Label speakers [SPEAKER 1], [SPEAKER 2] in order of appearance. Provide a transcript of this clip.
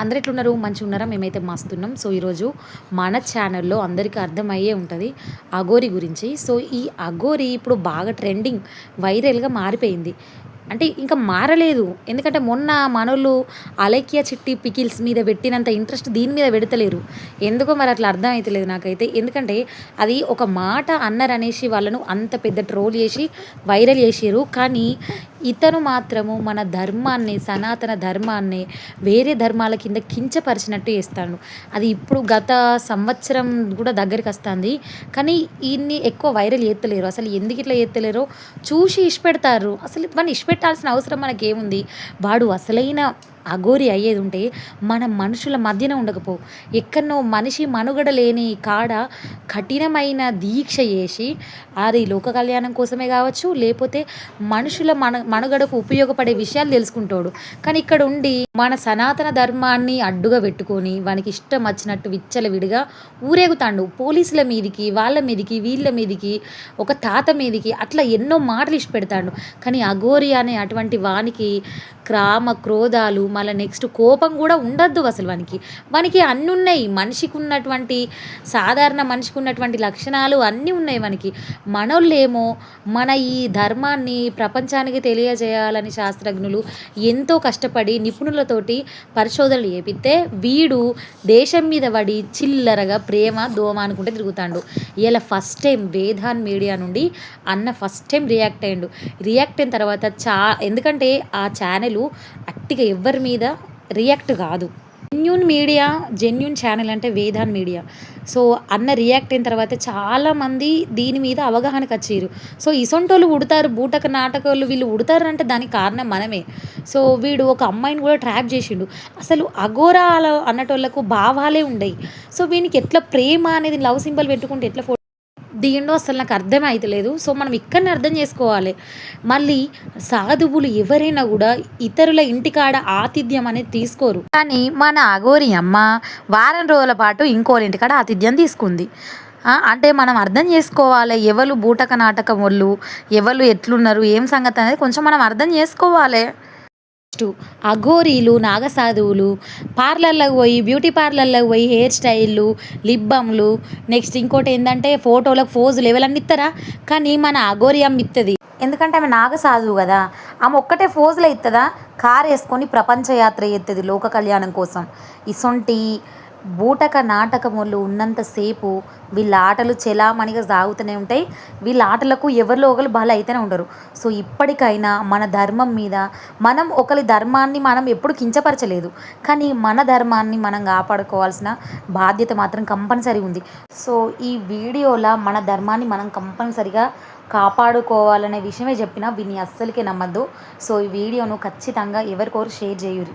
[SPEAKER 1] అందరు ఎట్లున్నారు మంచిగా ఉన్నారా మేమైతే మస్తున్నాం. సో ఈరోజు మన ఛానల్లో అందరికీ అర్థమయ్యే ఉంటుంది అఘోరి గురించి. సో ఈ అఘోరి ఇప్పుడు బాగా ట్రెండింగ్ వైరల్గా మారిపోయింది. అంటే ఇంకా మారలేదు. ఎందుకంటే మొన్న మనోళ్ళు అలైక్య చిట్టి పికిల్స్ మీద పెట్టినంత ఇంట్రెస్ట్ దీని మీద పెడతలేరు. ఎందుకో మరి అట్లా అర్థం అవుతలేదు నాకైతే. ఎందుకంటే అది ఒక మాట అన్నారనేసి వాళ్ళను అంత పెద్ద ట్రోల్ చేసి వైరల్ చేసారు కానీ ఇతను మాత్రము మన ధర్మాన్ని సనాతన ధర్మాన్ని వేరే ధర్మాల కింద కించపరిచినట్టు చేస్తాడు. అది ఇప్పుడు గత సంవత్సరం కూడా దగ్గరికి వస్తుంది. కానీ ఈయన్ని ఎక్కువ వైరల్ చేస్తలేరు. అసలు ఎందుకు ఇట్లా చేస్తలేరో చూసి ఇష్టపెడతారు. అసలు మన ఇష్టపెట్టాల్సిన అవసరం మనకేముంది? వాడు అసలైన అఘోరి అయ్యేది ఉంటే మన మనుషుల మధ్యన ఉండకపో. ఎక్కడనో మనిషి మనుగడ లేని కాడ కఠినమైన దీక్ష చేసి అది లోక కళ్యాణం కోసమే కావచ్చు లేకపోతే మనుషుల మన మనుగడకు ఉపయోగపడే విషయాలు తెలుసుకుంటాడు. కానీ ఇక్కడ ఉండి మన సనాతన ధర్మాన్ని అడ్డుగా పెట్టుకొని వానికి ఇష్టం వచ్చినట్టు విచ్చలవిడిగా ఊరేగుతాండు. పోలీసుల మీదికి వాళ్ళ మీదికి వీళ్ళ మీదికి ఒక తాత మీదికి అట్లా ఎన్నో మాటలు ఇష్ట పెడతాడు కానీ అఘోరి అనే అటువంటి వానికి క్రామ క్రోధాలు మళ్ళీ నెక్స్ట్ కోపం కూడా ఉండద్దు అసలు వానికి. వానికి అన్నీ ఉన్నాయి మనిషికి ఉన్నటువంటి సాధారణ మనిషికి ఉన్నటువంటి లక్షణాలు అన్నీ ఉన్నాయి మనకి మనోళ్ళేమో మన ఈ ధర్మాన్ని ప్రపంచానికి తెలియజేయాలని శాస్త్రజ్ఞులు ఎంతో కష్టపడి నిపుణులతోటి పరిశోధనలు చేపిస్తే వీడు దేశం మీద పడి చిల్లరగా ప్రేమ దోమ అనుకుంటే తిరుగుతాడు. ఇలా ఫస్ట్ టైం వేదాన్ మీడియా నుండి అన్న ఫస్ట్ టైం రియాక్ట్ అయ్యిండు. రియాక్ట్ అయిన తర్వాత చా ఎందుకంటే ఆ ఛానల్ అట్టిగా ఎవరి మీద రియాక్ట్ కాదు. జెన్యున్ మీడియా జెన్యున్ ఛానల్ అంటే వేదాన్ మీడియా సో అన్న రియాక్ట్ అయిన తర్వాత చాలామంది దీని మీద అవగాహనకు వచ్చారు సో ఇసొంటోళ్ళు ఉడతారు బూటక నాటకాలు వీళ్ళు ఉడతారు అంటే దానికి కారణం మనమే. సో వీడు ఒక అమ్మాయిని కూడా ట్రాప్ చేసిండు. అసలు అఘోరాల అన్నటోళ్ళకు భావాలే ఉండయి. సో వీనికి ఎట్లా ప్రేమ అనేది లవ్ సింబల్ పెట్టుకుంటే ఎట్లా దీంట్లో అసలు నాకు అర్థమే అవుతలేదు సో మనం ఇక్కడనే అర్థం చేసుకోవాలి. మళ్ళీ సాధువులు ఎవరైనా కూడా ఇతరుల ఇంటికాడ ఆతిథ్యం అనేది తీసుకోరు. కానీ మన అఘోరి అమ్మ వారం రోజుల పాటు ఇంకోళ్ళ ఇంటికాడ ఆతిథ్యం తీసుకుంది. అంటే మనం అర్థం చేసుకోవాలి. ఎవరు బూటక నాటకం వాళ్ళు ఎవరు ఎట్లున్నారు ఏం సంగతి అనేది కొంచెం మనం అర్థం చేసుకోవాలి. నెక్స్ట్ అఘోరీలు నాగసాధువులు పార్లర్లకు పోయి బ్యూటీ పార్లర్లకు పోయి హెయిర్ స్టైళ్ళు లిప్ బామ్లు నెక్స్ట్ ఇంకోటి ఏంటంటే ఫోటోలకు ఫోజులు ఎవరన్నా ఇస్తారా కానీ మన అఘోరి అమ్మ ఇస్తుంది ఎందుకంటే ఆమె నాగసాధువు కదా. ఆమె ఒక్కటే ఫోజులు ఇస్తుందా కారు వేసుకొని ప్రపంచయాత్ర ఎత్తుంది లోక కళ్యాణం కోసం. ఇసొంటి బూటక నాటకములు ఉన్నంతసేపు వీళ్ళ ఆటలు చెలామణిగా సాగుతూనే ఉంటాయి. వీళ్ళ ఆటలకు ఎవరిలో ఒకరు బల అయితేనే ఉంటారు సో ఇప్పటికైనా మన ధర్మం మీద మనం ఒకరి ధర్మాన్ని మనం ఎప్పుడు కించపరచలేదు. కానీ మన ధర్మాన్ని మనం కాపాడుకోవాల్సిన బాధ్యత మాత్రం కంపల్సరీ ఉంది. సో ఈ వీడియోలో మన ధర్మాన్ని మనం కంపల్సరిగా కాపాడుకోవాలనే విషయమే చెప్పినా వీని అస్సలకే నమ్మద్దు. సో ఈ వీడియోను ఖచ్చితంగా ఎవరికొరు షేర్ చేయురి.